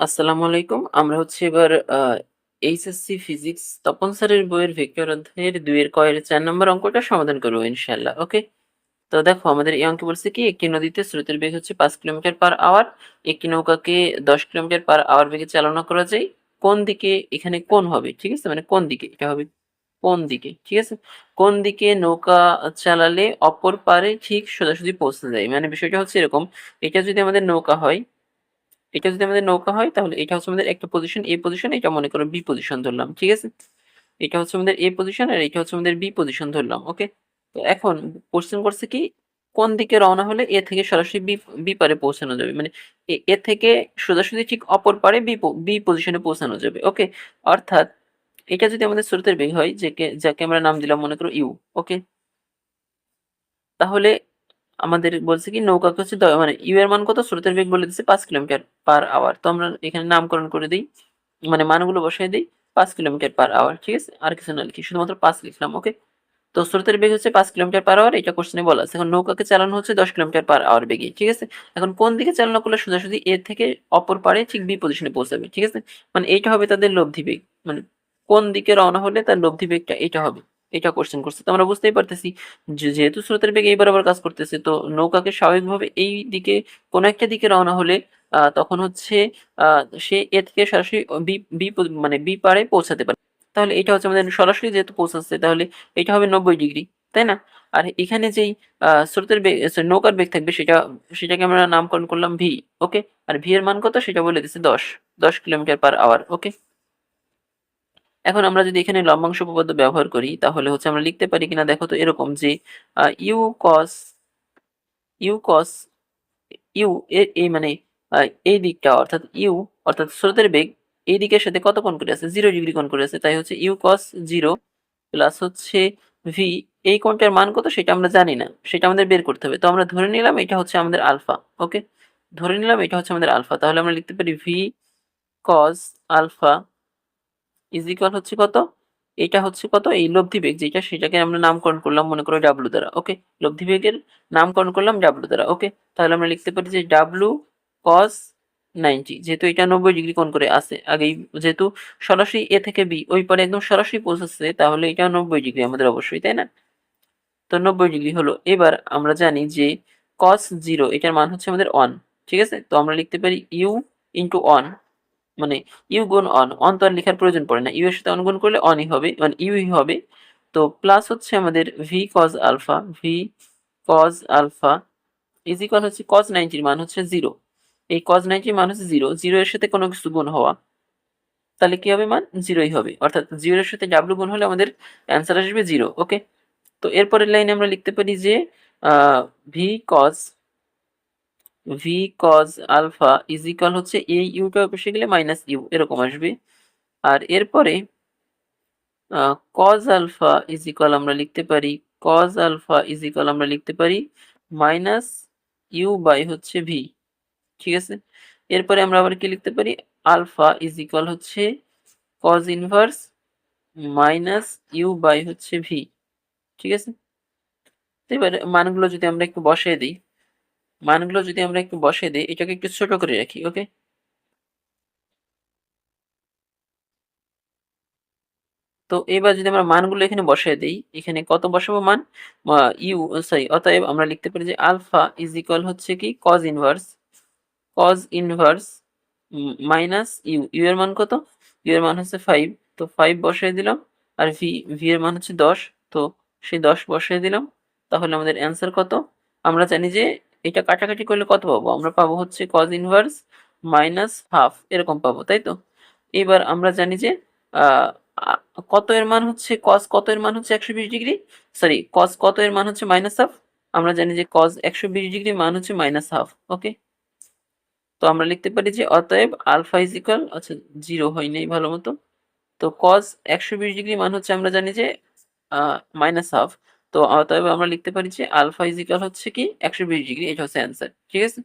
আসসালামু আলাইকুম। আমরা হচ্ছে এবার এইচএসসি ফিজিক্স তপন স্যারের বইয়ের ভেক্টর অধ্যায়ের ২ এর ক এর ৪ নম্বর অঙ্কটা সমাধান করব ইনশাল্লাহ ওকে? তো দেখো আমাদের এই অঙ্কে বলছে কি একটি নদীতে স্রোতের বেগ হচ্ছে পাঁচ কিলোমিটার পার আওয়ার। একটি নৌকাকে ১০ কিলোমিটার পার আওয়ার বেগে চালনা করা যায়। কোন দিকে এখানে কোন হবে? ঠিক আছে? মানে কোন দিকে? এটা হবে কোন দিকে? ঠিক আছে? কোন দিকে নৌকা চালালে অপর পারে ঠিক সোজাসুজি পৌঁছে যায়? মানে বিষয়টা হচ্ছে এরকম, এটা যদি আমাদের নৌকা হয় এটা যদি আমাদের নৌকা হয়, তাহলে এটা হচ্ছে আমাদের একটা পজিশন এ পজিশন এটা মনে করো বি পজিশন ধরলাম, ঠিক আছে? এটা হচ্ছে আমাদের এ পজিশন আর এটা হচ্ছে আমাদের বি পজিশন ধরলাম ওকে তো এখন কোশ্চেন করছে কি, কোন দিকে রওনা হলে এ থেকে সরাসরি বি বি পারে পৌঁছানো যাবে? মানে এ- থেকে সোজাসুজি ঠিক অপর পারে বি বি পজিশনে পৌঁছানো যাবে ওকে অর্থাৎ এটা যদি আমাদের স্রোতের বেগ হয় যে যাকে আমরা নাম দিলাম মনে করো ইউ ওকে তাহলে আমাদের বলছে কি নৌকাকে হচ্ছে মানে ইউ এর মান কত? স্রোতের বেগ বলে দিচ্ছে পাঁচ কিলোমিটার পার আওয়ার তো আমরা এখানে নামকরণ করে দিই মানে মানগুলো বসাই দিই, পাঁচ কিলোমিটার পার আওয়ার ঠিক আছে? আর কিছু না লিখি, শুধুমাত্র পাঁচ লিখলাম ওকে তো স্রোতের বেগ হচ্ছে পাঁচ কিলোমিটার পার আওয়ার এটা কোশ্চেনে বলা আছে। এখন নৌকাকে চালানো হচ্ছে দশ কিলোমিটার পার আওয়ার বেগে, ঠিক আছে? এখন কোন দিকে চালনা করলে সোজাসুজি এ থেকে অপর পারে ঠিক বি পজিশনে পৌঁছাবে, ঠিক আছে? মানে এইটা হবে তাদের লব্ধি বেগ। মানে কোন দিকে রওনা হলে তার লব্ধি বেগটা এটা হবে। এটা কোশ্চেন করছে। তো আমরা বুঝতেই পারতেছি যেহেতু স্রোতের বেগ এই বরাবর কাজ করতেছে, তো নৌকাকে স্বাভাবিকভাবে এই দিকে কোনো একটা দিকে রওনা হলে তখন হচ্ছে সে এ থেকে সরাসরি বি মানে বি পারে পৌঁছাতে পারে। তাহলে এটা হচ্ছে আমাদের সরাসরি যেহেতু পৌঁছাচ্ছে, তাহলে এটা হবে নব্বই ডিগ্রি, তাই না? আর এখানে যেই স্রোতের বেগ নৌকার বেগ থাকবে সেটা, সেটাকে আমরা নামকরণ করলাম ভি ওকে আর ভি এর মান কত? সেটা বলে দিচ্ছে দশ দশ কিলোমিটার পার আওয়ার ওকে এখন আমরা যদি এখানে লম্বাংশ উপপাদ্য ব্যবহার করি, তাহলে হচ্ছে আমরা লিখতে পারি কিনা, দেখো তো এরকম যে u cos u cos, u এই মানে এই দিকটা অর্থাৎ ইউ, অর্থাৎ স্রোতের বেগ, এই দিকের সাথে কত কোণ করে আছে? জিরো ডিগ্রি কোণ করে আছে। তাই হচ্ছে ইউ কস জিরো প্লাস হচ্ছে ভি, এই কোণটার মান কত সেটা আমরা জানি না, সেটা আমাদের বের করতে হবে। তো আমরা ধরে নিলাম এটা হচ্ছে আমাদের আলফা, ওকে? ধরে নিলাম এটা হচ্ছে আমাদের আলফা, তাহলে আমরা লিখতে পারি v cos alpha is equal হচ্ছে কত? এটা হচ্ছে কত? এই লব্ধি বেগ যেটা সেটাকে আমরা নামকরণ করলাম, মনে করো ডাব্লু দ্বারা ওকে লব্ধি বেগের নামকরণ করলাম ডাব্লু দ্বারা ওকে তাহলে আমরা লিখতে পারি যে ডাব্লু কস নাইনটি যেহেতু এটা নব্বই ডিগ্রি কোণ করে আছে, আগেই যেহেতু সরাসরি এ থেকে বি ওই পারে একদম সরাসরি পৌঁছাচ্ছে, তাহলে এটা নব্বই ডিগ্রি আমাদের অবশ্যই, তাই না? তো নব্বই ডিগ্রি হলো, এবার আমরা জানি যে কস জিরো এটার মান হচ্ছে আমাদের অন ঠিক আছে? তো আমরা লিখতে পারি ইউ ইন্টু অন মানে ইউ গুণ অন অন তো আর লেখার প্রয়োজন পড়ে না। ইউ এর সাথে অন গুণ করলে অনই হবে মানে ইউই হবে। তো প্লাস হচ্ছে আমাদের v cos alpha v cos alpha is equal হচ্ছে কজ নাইনটির মান হচ্ছে জিরো এই কজ নাইনটির মান হচ্ছে জিরো জিরো এর সাথে কোনো কিছু গুণ হওয়া, তাহলে কি হবে মান? জিরোই হবে। অর্থাৎ জিরো এর সাথে ডাব্লু গুণ হলে আমাদের অ্যান্সার আসবে জিরো ওকে তো এরপরের লাইনে আমরা লিখতে পারি যে v cos v cos alpha is equal হচ্ছে এই ইউটা বসে গেলে মাইনাস ইউ এরকম আসবে। আর এরপরে কজ আলফা ইজ ইকুয়াল আমরা লিখতে পারি কজ আলফা ইজ ইকুয়াল আমরা লিখতে পারি মাইনাস ইউ বাই হচ্ছে ভি ঠিক আছে? এরপরে আমরা আবার কি লিখতে পারি? আলফা ইজ ইকুয়াল হচ্ছে cos inverse minus u by হচ্ছে ভি ঠিক আছে? এবার মানগুলো যদি আমরা একটু বসিয়ে দিই। মানগুলো যদি আমরা একটু বসিয়ে দিই, এটাকে একটু ছোট করে রাখি, ওকে? তো এবার যদি আমরা মানগুলো এখানে বসিয়ে দিই, এখানে কত বসাবো মান? ইউ, সরি, অতএব আমরা লিখতে পারি যে আলফা ইজ ইকুয়াল হচ্ছে কি? Cos inverse. Cos inverse minus u. U এর মান কত? ইউ এর মান হচ্ছে ফাইভ। তো ফাইভ বসিয়ে দিলাম, আর ভি ভি এর মান হচ্ছে দশ। তো সেই দশ বসিয়ে দিলাম, তাহলে আমাদের অ্যান্সার কত? আমরা জানি যে এটা কাটাকাটি করলে কত পাবো? আমরা পাবো হচ্ছে কজ ইনভার্স মাইনাস হাফ এরকম পাবো, তাই তো? এবার আমরা জানি যে কত এর মান হচ্ছে কস কত এর মান হচ্ছে একশো বিশ ডিগ্রি? সরি কস কত এর মান হচ্ছে মাইনাস হাফ আমরা জানি যে কস একশো ডিগ্রি মান হচ্ছে মাইনাস হাফ ওকে তো আমরা লিখতে পারি যে অতএব আলফা ইজ ইকুয়াল আচ্ছা জিরো হয় নাই ভালো মতো। তো কজ একশো বিশ ডিগ্রি মান হচ্ছে আমরা জানি যে মাইনাস হাফ তো অতএব আমরা লিখতে পারি যে আলফা ইজিক্যাল হচ্ছে কি একশো বিশ ডিগ্রি, এটা হচ্ছে অ্যান্সার ঠিক আছে?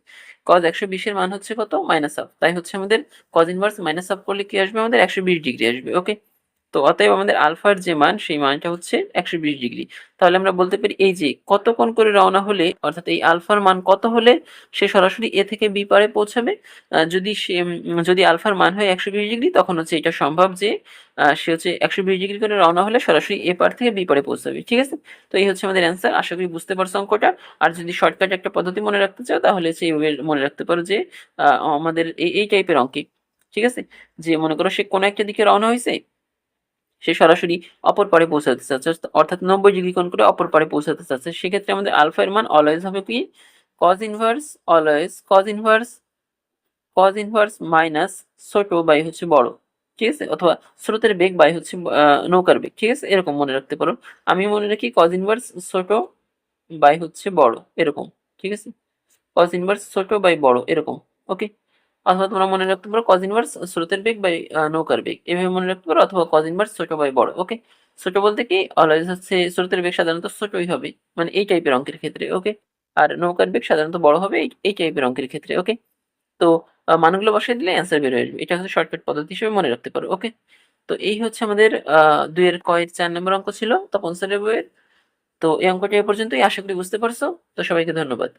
কজ একশো বিশের মান হচ্ছে কত? মাইনাস হাফ তাই হচ্ছে আমাদের কজ ইনভার্স মাইনাস হাফ করলে কি আসবে? আমাদের একশো বিশ ডিগ্রি আসবে ওকে তো অতএব আমাদের আলফার যে মান, সেই মানটা হচ্ছে একশো বিশ ডিগ্রি। তাহলে আমরা বলতে পারি এই যে কত কোণ করে রওনা হলে, অর্থাৎ এই আলফার মান কত হলে সে সরাসরি এ থেকে বি পারে পৌঁছাবে? যদি সে যদি আলফার মান হয় একশো বিশ ডিগ্রি, তখন হচ্ছে এটা সম্ভব যে সে হচ্ছে একশো বিশ ডিগ্রি করে রওনা হলে সরাসরি এ পার থেকে বি পারে পৌঁছাবে, ঠিক আছে? তো এই হচ্ছে আমাদের অ্যান্সার আশা করি বুঝতে পারছ অঙ্কটা। আর যদি শর্টকাট একটা পদ্ধতি মনে রাখতে চাও, তাহলে হচ্ছে এইভাবে মনে রাখতে পারো যে আমাদের এই এই টাইপের অঙ্কে, ঠিক আছে? যে মনে করো সে কোনো একটা দিকে রওনা হয়েছে সে সরাসরি অপর পারে পৌঁছাতে চাচ্ছে, অর্থাৎ নব্বই ডিগ্রি কোণ করে অপর পারে পৌঁছাতে চাচ্ছে। সেক্ষেত্রে আমাদের আলফা এর মান অলওয়েজ হবে কি? Cos inverse always cos inverse cos inverse minus ছোট বাই হচ্ছে বড়, ঠিক আছে? অথবা স্রোতের বেগ বাই হচ্ছে নৌকার বেগ, ঠিক আছে? এরকম মনে রাখতে পারো। আমি মনে রাখি কজ ইনভার্স ছোট বাই হচ্ছে বড়, এরকম, ঠিক আছে? কজ ইনভার্স ছোট বাই বড়, এরকম ওকে অথবা তোমরা মনে রাখতে পারো কজ ইনভার্স স্রোতের বেগ বাই নৌকার বেগ। এভাবে মনে রাখতে পারো অথবা কজ ইনভার্স ছোট বাই বড় ওকে ছোট বলতে কি অলওয়েজ হচ্ছে স্রোতের বেগ সাধারণত ছোটই হবে মানে এই টাইপের অঙ্কের ক্ষেত্রে ওকে আর নৌকার বেগ সাধারণত বড় হবে এই- টাইপের অঙ্কের ক্ষেত্রে ওকে তো মানগুলো বসাই দিলে অ্যান্সার বের হয়ে আসবে। এটা হচ্ছে শর্টকাট পদ্ধতি হিসেবে মনে রাখতে পারো ওকে তো এই হচ্ছে আমাদের দুইয়ের কয়ের চার নম্বর অঙ্ক ছিল, তপন স্যারের বইয়ের। তো এই অঙ্কটি এ পর্যন্তই, আশা করি বুঝতে পারছ। তো সবাইকে ধন্যবাদ।